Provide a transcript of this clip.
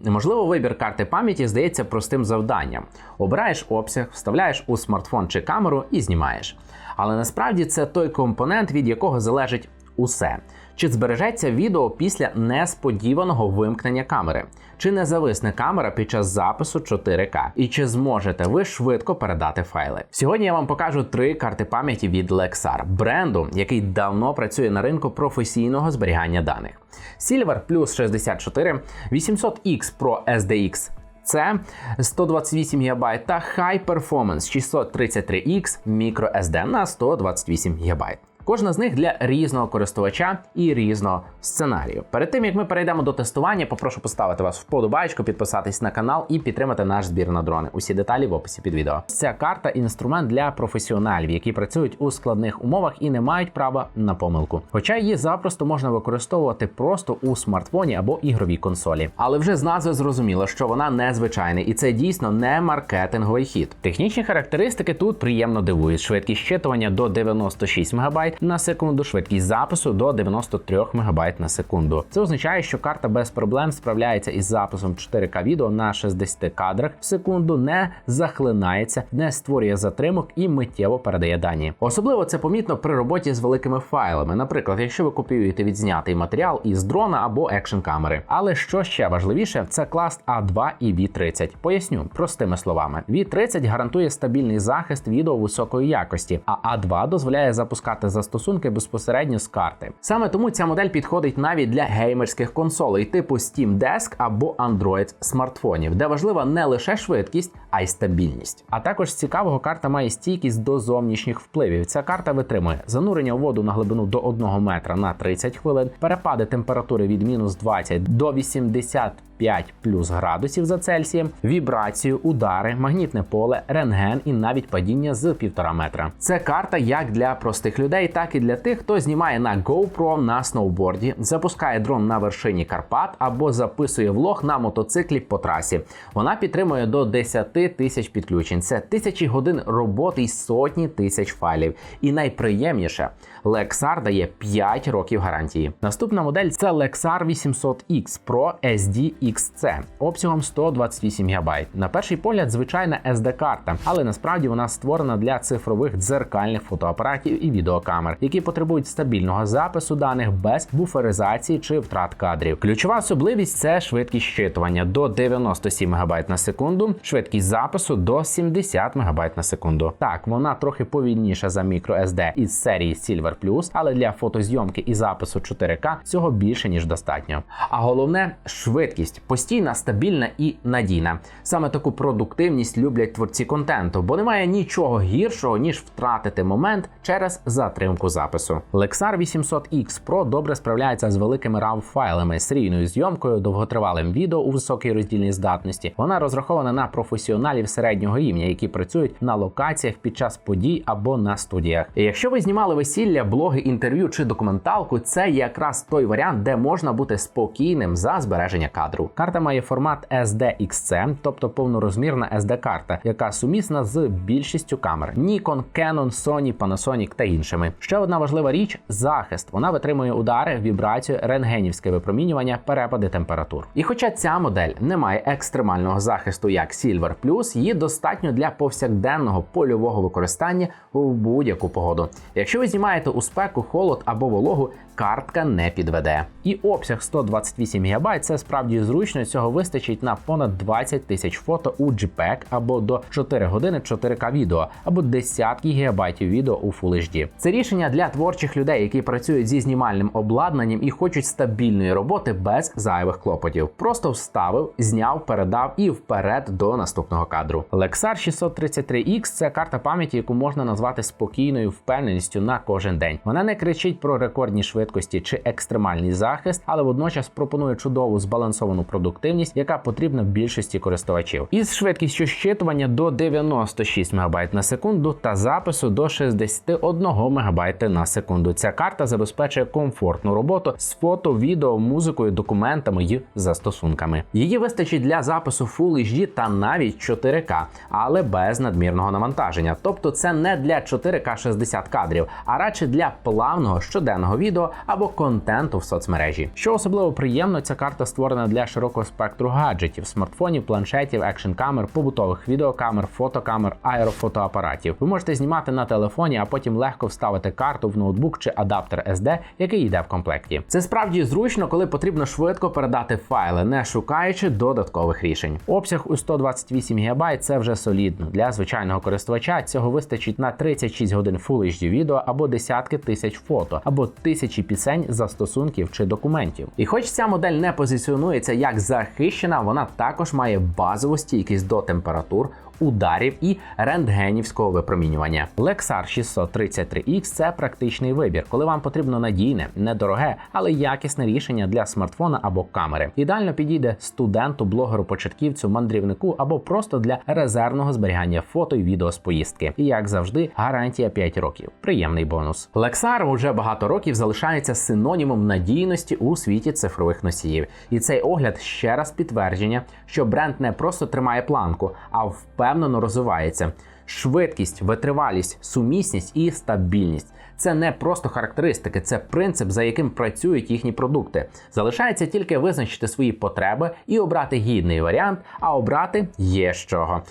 Можливо, вибір карти пам'яті здається простим завданням. Обираєш обсяг, вставляєш у смартфон чи камеру і знімаєш. Але насправді це той компонент, від якого залежить усе. Чи збережеться відео після несподіваного вимкнення камери? Чи не зависне камера під час запису 4К? І чи зможете ви швидко передати файли? Сьогодні я вам покажу три карти пам'яті від Lexar, бренду, який давно працює на ринку професійного зберігання даних. Silver Plus 64, 800X Pro SDX це 128 ГБ та High Performance 633X microSD на 128 ГБ. Кожна з них для різного користувача і різного сценарію. Перед тим як ми перейдемо до тестування, попрошу поставити вас вподобайку, підписатись на канал і підтримати наш збір на дрони. Усі деталі в описі під відео. Ця карта інструмент для професіоналів, які працюють у складних умовах і не мають права на помилку. Хоча її запросто можна використовувати просто у смартфоні або ігровій консолі. Але вже з назви зрозуміло, що вона незвичайна, і це дійсно не маркетинговий хід. Технічні характеристики тут приємно дивують: швидкість щитування до 96 МБ на секунду, швидкість запису до 93 МБ на секунду. Це означає, що карта без проблем справляється із записом 4К відео на 60 кадрах в секунду, не захлинається, не створює затримок і миттєво передає дані. Особливо це помітно при роботі з великими файлами. Наприклад, якщо ви копіюєте відзнятий матеріал із дрона або екшн камери. Але що ще важливіше, це клас А2 і V30. Поясню простими словами: V30 гарантує стабільний захист відео високої якості, а А2 дозволяє запускати застосунки безпосередньо з карти. Саме тому ця модель підходить навіть для геймерських консолей типу Steam Desk або Android смартфонів, де важлива не лише швидкість, а й стабільність. А також з цікавого карта має стійкість до зовнішніх впливів. Ця карта витримує занурення воду на глибину до 1 метра на 30 хвилин, перепади температури від мінус 20 до 80 5 плюс градусів за Цельсієм, вібрацію, удари, магнітне поле, рентген і навіть падіння з півтора метра. Це карта як для простих людей, так і для тих, хто знімає на GoPro на сноуборді, запускає дрон на вершині Карпат або записує влог на мотоциклі по трасі. Вона підтримує до 10 тисяч підключень. Це тисячі годин роботи й сотні тисяч файлів. І найприємніше, Lexar дає 5 років гарантії. Наступна модель це Lexar 800X Pro SD XC обсягом 128 ГБ. На перший погляд, звичайна SD-карта, але насправді вона створена для цифрових дзеркальних фотоапаратів і відеокамер, які потребують стабільного запису даних без буферизації чи втрат кадрів. Ключова особливість це швидкість щитування до 97 МБ на секунду, швидкість запису до 70 МБ на секунду. Так, вона трохи повільніша за microSD із серії Silver Plus, але для фотозйомки і запису 4К цього більше ніж достатньо. А головне швидкість постійна, стабільна і надійна. Саме таку продуктивність люблять творці контенту, бо немає нічого гіршого ніж втратити момент через затримку запису. Lexar 800X Pro добре справляється з великими raw файлами, серійною зйомкою, довготривалим відео у високій роздільній здатності. Вона розрахована на професіоналів середнього рівня, які працюють на локаціях під час подій або на студіях. І якщо ви знімали весілля, блоги, інтерв'ю чи документалку, це якраз той варіант, де можна бути спокійним за збереження кадру. Карта має формат SDXC, тобто повнорозмірна SD-карта, яка сумісна з більшістю камер: Nikon, Canon, Sony, Panasonic та іншими. Ще одна важлива річ захист. Вона витримує удари, вібрацію, рентгенівське випромінювання, перепади температур. І хоча ця модель не має екстремального захисту, як Silver Plus, її достатньо для повсякденного польового використання у будь-яку погоду. Якщо ви знімаєте у спеку, холод або вологу, картка не підведе. І обсяг 128 ГБ це справді зручно. Цього вистачить на понад 20 тисяч фото у JPEG або до 4 години 4К відео, або десятки гігабайтів відео у Full HD. Це рішення для творчих людей, які працюють зі знімальним обладнанням і хочуть стабільної роботи без зайвих клопотів. Просто вставив, зняв, передав і вперед до наступного кадру. Lexar 633X – це карта пам'яті, яку можна назвати спокійною впевненістю на кожен день. Вона не кричить про рекордні швидкості чи екстремальний захист, але водночас пропонує чудову збалансовану продуктивність, яка потрібна більшості користувачів. Із швидкістю щитування до 96 МБ на секунду та запису до 61 МБ на секунду. Ця карта забезпечує комфортну роботу з фото, відео, музикою, документами і застосунками. Її вистачить для запису Full HD та навіть 4К, але без надмірного навантаження. Тобто це не для 4К 60 кадрів, а радше для плавного щоденного відео або контенту в соцмережі. Що особливо приємно, ця карта створена для широкого спектру гаджетів, смартфонів, планшетів, екшн камер, побутових відеокамер, фотокамер, аерофотоапаратів. Ви можете знімати на телефоні, а потім легко вставити карту в ноутбук чи адаптер SD, який йде в комплекті. Це справді зручно, коли потрібно швидко передати файли, не шукаючи додаткових рішень. Обсяг у 128 ГБ – це вже солідно. Для звичайного користувача цього вистачить на 36 годин Full HD відео або десятки тисяч фото, або тисячі пісень, застосунків чи документів. І хоч ця модель не позиціонується як захищена, вона також має базову стійкість до температур. Ударів і рентгенівського випромінювання. Lexar 633X – це практичний вибір, коли вам потрібно надійне, недороге, але якісне рішення для смартфона або камери. Ідеально підійде студенту, блогеру, початківцю, мандрівнику або просто для резервного зберігання фото і відео з поїздки. І як завжди, гарантія 5 років. Приємний бонус. Lexar уже багато років залишається синонімом надійності у світі цифрових носіїв. І цей огляд ще раз підтвердження, що бренд не просто тримає планку, а впевнено розвивається. Швидкість, витривалість, сумісність і стабільність це не просто характеристики, це принцип, за яким працюють їхні продукти. Залишається тільки визначити свої потреби і обрати гідний варіант, а обрати є з чого.